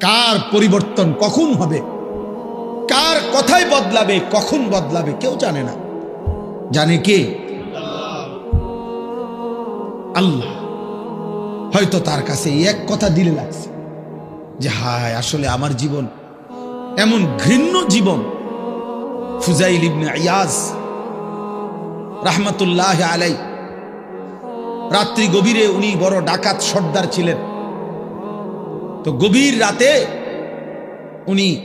কার পরিবর্তন কখন হবে? কার কথাই বদলাবে, কখন বদলাবে, কেউ জানে না। জানে কে? আল্লাহ। হয়তো তার কাছে এক কথা দিলে লাগছে যে, হায়, আসলে আমার জীবন এমন ঘৃণ্য জীবন। ফুজাইল ইবনে ইয়াজ রাহমাতুল্লাহ আলাই রাত্রি গভীরে উনি বড় ডাকাত সর্দার ছিলেন। গভীর রাতে উনি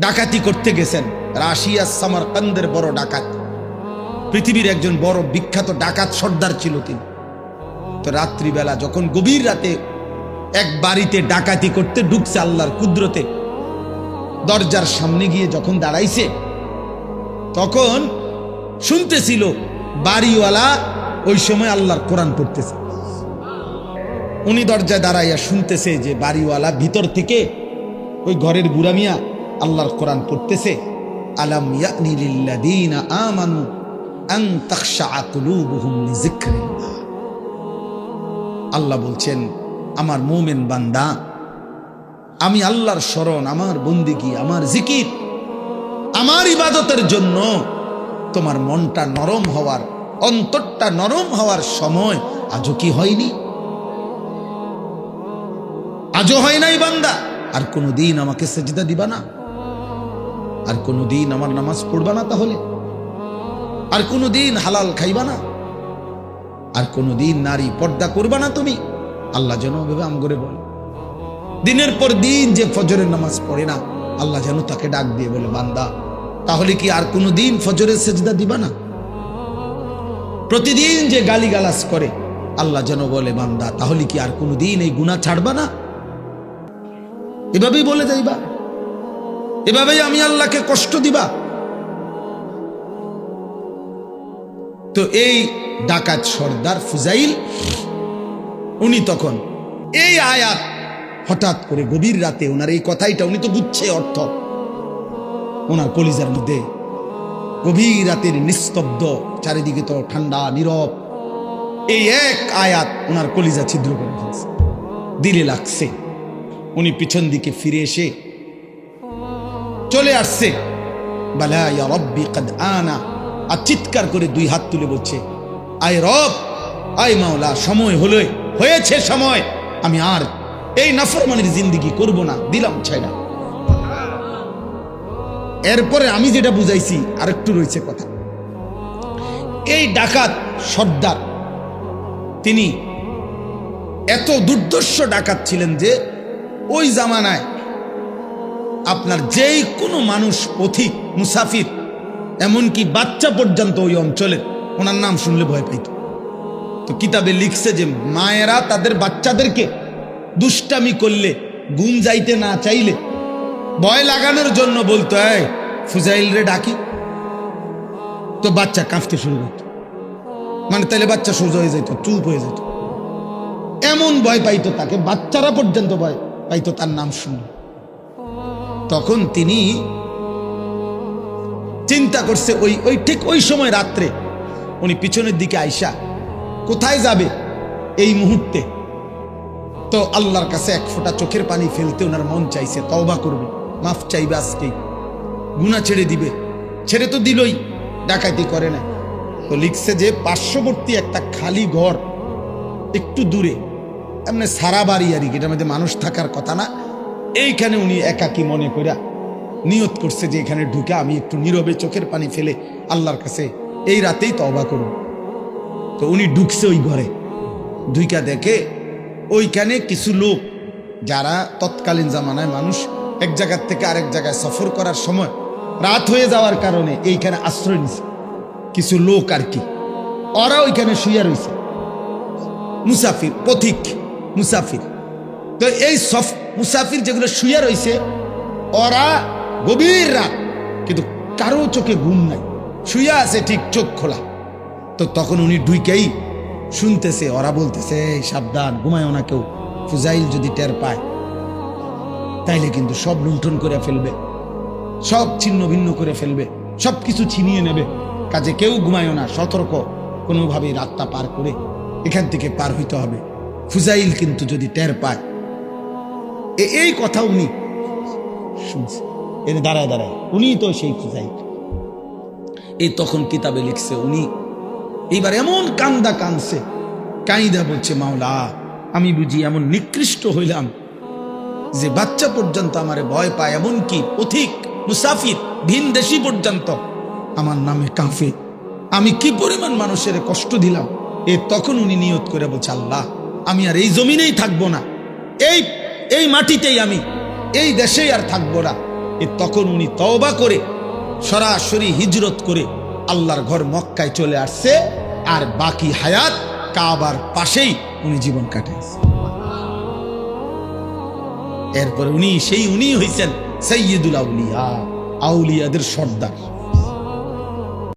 ডাকাতি করতে গেছেন। রাশিয়া সামারকান্দের বড় ডাকাত। পৃথিবীর একজন বড় বিখ্যাত ডাকাত সর্দার ছিল তিনি। তো রাত্রিবেলা যখন গভীর রাতে এক বাড়িতে ডাকাতি করতে ঢুকছে আল্লাহর কুদরতে, দরজার সামনে গিয়ে যখন দাঁড়াইছে, তখন শুনতেছিল বাড়িওয়ালা ওই সময় আল্লাহর কোরআন পড়তেছে। উনি দরজায় দাঁড়াইয়া শুনতেছে যে বাড়িওয়ালা ভিতর থেকে ওই ঘরের বুড়া মিয়া আল্লাহর কোরআন পড়তেছে, আলাম আমানু আল্লাহ বলছেন, আমার মোমেন বান্দা, আমি আল্লাহর স্মরণ, আমার বন্দিগি, আমার জিকির, আমার ইবাদতের জন্য তোমার মনটা নরম হওয়ার, অন্তরটা নরম হওয়ার সময় আজও কি হয়নি? আজও হয় নাই বান্দা। আর কোনো দিন আমাকে সেজদা দিবা না। আর কোনো দিন আমার নামাজ পড়বা না তাহলে। আর কোনো দিন হালাল খাইবা না। আর কোনো দিন নারী পর্দা করবা না তুমি। আল্লাহ যেন ভেবে আম করে বলে। দিনের পর দিন যে ফজরের নামাজ পড়ে না, আল্লাহ যেন তাকে ডাক দিয়ে বলে, বান্দা, তাহলে কি আর কোনো দিন ফজরের সেজদা দিবা না? প্রতিদিন যে গালি গালাস করে, আল্লাহ যেন বলে, বান্দা, তাহলে কি আর কোনো দিন এই গুণা ছাড়বা না? এভাবেই বলে যাইবা। এভাবেই আমি আল্লাহকে কষ্ট দিবা। তো এই ডাকাত সর্দার ফুজাইল, উনি তখন এই আয়াত হঠাৎ করে গভীর রাতে ওনার এই কথাইটা, উনি তো বুঝছে অর্থ। ওনার কলিজার মধ্যে গভীর রাতের নিস্তব্ধ, চারিদিকে তো ঠান্ডা, নীরব। এই এক আয়াত ওনার কলিজা ছিদ্র করে দিলে লাগছে। উনি পিছন দিকে ফিরে এসে চলে আসছে। আর চিৎকার করে দুই হাত তুলে বলছে, আয় রব, আয় মাওলা, সময় হলো, হয়েছে সময়। আমি আর এই নাফরমানির জিন্দিগি করব না, দিলাম ছাইনা এরপরে আমি যেটা বুঝাইছি, আরেকটু রয়েছে কথা। এই ডাকাত সর্দার, তিনি এত দুর্দর্শ ডাকাত ছিলেন যে ওই জামানায় আপনার যেই কোনো মানুষ, পথিক, মুসাফির, এমনকি বাচ্চা পর্যন্ত ওই অঞ্চলের, ওনার নাম শুনলে ভয় পাইত। তো কিতাবে লিখছে যে মায়েরা তাদের বাচ্চাদেরকে দুষ্টামি করলে, ঘুম যাইতে না চাইলে, ভয় লাগানোর জন্য বলতো, এই, ফুজাইল রে ডাকি। তো বাচ্চা কাঁপতে শুরু করতো। মানে তাহলে বাচ্চা সোজা হয়ে যেত চুপ হয়ে যেত এমন ভয় পাইতো তাকে, বাচ্চারা পর্যন্ত ভয়। পাইতো তার নাম শুনে। তখন তিনি চিন্তা করছে ওই ওই ঠিক ওই সময় রাত্রে উনি পিছনের দিকে আইসা, কোথায় যাবে এই মুহূর্তে? তো আল্লাহর কাছে এক ফোঁটা চোখের পানি ফেলতে ওনার মন চাইছে, তওবা করবে, মাফ চাইবে আজকেই। গুণা ছেড়ে দিবে, ছেড়ে তো দিলই, ডাকাতি করে না। তো লিখছে যে পার্শ্ববর্তী একটা খালি ঘর একটু দূরে এমনি সারা বাড়ি আর কি, এটার মধ্যে মানুষ থাকার কথা না। এইখানে উনি একাকি মনে কইরা নিয়ত করছে যে এখানে ঢুকে আমি একটু নীরবে চোখের পানি ফেলে আল্লাহর কাছে এই রাতেই তওবা করব। তো উনি ঢুকছে ওই ঘরে দুইকা দেখে ওইখানে কিছু লোক যারা তৎকালীন জামানায় মানুষ এক জায়গার থেকে আরেক জায়গায় সফর করার সময় রাত হয়ে যাওয়ার কারণে এইখানে আশ্রয় নিছে। কিছু লোক আর কি, ওরা ওইখানে শুয়ে রয়েছে মুসাফির, পথিক মুসাফির। তো এই সফ মুসাফির যেগুলো শুয়ে রয়েছে ওরা গভীর রাত, কিন্তু কারও চোখে ঘুম নাই। শুয়ে আছে ঠিক চোখ খোলা। তো তখন উনি ডুইকেই শুনতেছে, ওরা বলতেছে, "এই, সাবধান ঘুমায় না কেউ। ফুজাইল যদি টের পায়, তাইলে কিন্তু সব লুণ্ঠন করে ফেলবে। সব ছিন্ন ভিন্ন করে ফেলবে। সব কিছু ছিনিয়ে নেবে। কাজে কেউ ঘুমায় না, সতর্ক। কোনোভাবেই রাতটা পার করে এখান থেকে পার হইতে হবে। ফুজাইল কিন্তু যদি টের পায়। এই কথা উনি শুনছে। এনে দাঁড়ায় দাঁড়ায়। উনি তো সেই খুঁজাই এই তখন কিতাবে লিখছে উনি, এইবার এমন কান্দা কানছে কাইদা বলছে, মাওলা, আমি বুঝি এমন নিকৃষ্ট হইলাম যে বাচ্চা পর্যন্ত আমারে ভয় পায় এমন কি পথিক মুসাফির, ভিন দেশি পর্যন্ত আমার নামে কাঁফে আমি কি পরিমাণ মানুষের কষ্ট দিলাম? এ তখন উনি নিয়ত করে বলছে, আল্লাহ আমি আর এই জমিনেই থাকব না। এই এই মাটিতেই আমি, এই দেশেই আর থাকব না। তখন উনি তওবা করে, সরাসরি হিজরত করে আল্লাহর ঘর মক্কায় চলে আসছে, আর বাকি হায়াত কাবার পাশেই উনি জীবন কাটাইছে। এরপরে উনি সেই উনি হইছেন সৈয়দুল আউলিয়া, আউলিয়াদের সর্দার।